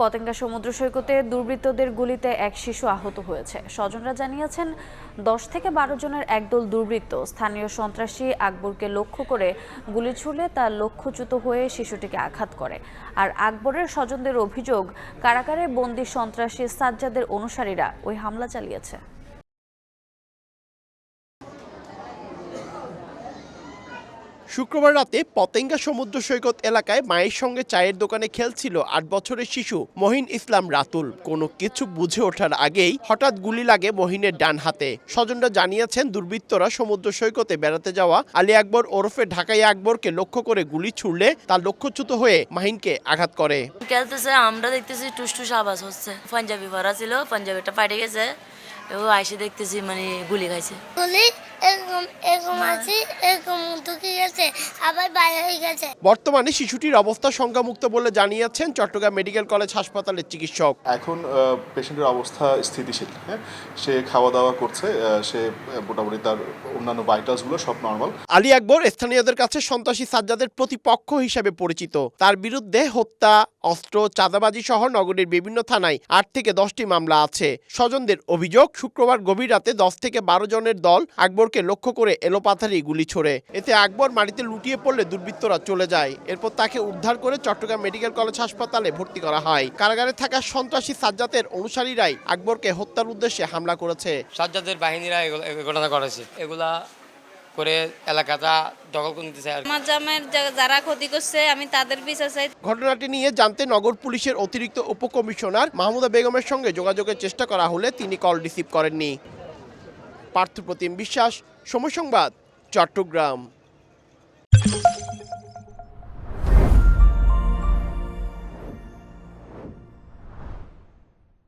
পতেঙ্গা সমুদ্র সৈকতে দুর্বৃত্তদের গুলিতে এক শিশু আহত হয়েছে। স্বজনরা জানিয়েছেন, দশ থেকে বারো জনের একদল দুর্বৃত্ত। স্থানীয় সন্ত্রাসী আকবরকে লক্ষ্য করে গুলি ছুড়লে তার লক্ষ্যচ্যুত হয়ে শিশুটিকে আঘাত করে। আর আকবরের স্বজনদের অভিযোগ, কারাগারে বন্দি সন্ত্রাসী সাজ্জাদের অনুসারীরা ওই হামলা চালিয়েছে। শুক্রবার রাতে পতেঙ্গা সমুদ্র সৈকত এলাকায় মায়ের সঙ্গে চায়ের দোকানে খেলছিল আট বছরের শিশু মহিন ইসলাম রাতুল। কোনো কিছু বুঝে ওঠার আগেই হঠাৎ গুলি লাগে মহিনের ডান হাতে। স্বজনরা জানিয়েছেন দুর্বৃত্তরা সমুদ্র সৈকতে বেড়াতে যাওয়া আলী আকবর ওরফে ঢাকাই আকবরকে লক্ষ্য করে গুলি ছুড়লে তার লক্ষ্যচ্যুত হয়ে মাহিনকে আঘাত করে। খেলতেছে আমরা দেখতেছি টুস টুস আওয়াজ হচ্ছে। পাঞ্জাবি ভরা ছিল পাঞ্জাবিটা ফাটে গেছে। ও আইসে দেখতেছি মানে গুলি খাইছে। বলি এরকম এরকম আছে এরকম গেছে আবার বাইরে হয়ে গেছে। বর্তমানে শিশুটির অবস্থা শঙ্কামুক্ত বলে জানিয়েছেন চট্টগ্রাম মেডিকেল কলেজ হাসপাতালের চিকিৎসক। এখন পেশেন্টের অবস্থা স্থিতিশীল হ্যাঁ? সে খাওয়া দাওয়া করছে সে মোটামুটি তার অন্যান্য ভাইটালসগুলো সব নর্মাল। আলী আকবর স্থানীয়দের কাছে সন্ত্রাসী সাজ্জাদের প্রতিপক্ষ হিসেবে পরিচিত। তার বিরুদ্ধে হত্যা অস্ত্র চাঁদাবাজি সহ নগরীর বিভিন্ন থানায় আট থেকে দশটি মামলা আছে। স্বজনদের অভিযোগ শুক্রবার গভীর রাতে দশ থেকে বারো জনের দল আকবরকে লক্ষ্য করে এলোপাথারি গুলি ছোড়ে। এতে আকবর মাটিতে লুটিয়ে পড়লে দুর্বৃত্তরা চলে যায়। এরপর তাকে উদ্ধার করে চট্টগ্রাম মেডিকেল কলেজ হাসপাতালে ভর্তি করা হয়। কারাগারে থাকা সন্ত্রাসী সাজ্জাদের অনুসারীরাই আকবরকে হত্যার উদ্দেশ্যে হামলা করেছে। সাজ্জাদের বাহিনীরা এগুলো- ঘটনা করেছে। এগুলা করে এলাকাটা দখল করে নিতে চায় আর কি। আমার জামের যা- যারা ক্ষতি করছে আমি তাদের বিচার চাই। ঘটনাটি নিয়ে জানতে নগর পুলিশের অতিরিক্ত উপকমিশনার মাহমুদা বেগমের সঙ্গে যোগাযোগের চেষ্টা করা হলে তিনি কল রিসিভ করেননি। পার্থপ্রতিম বিশ্বাস সময় সংবাদ চট্টগ্রাম।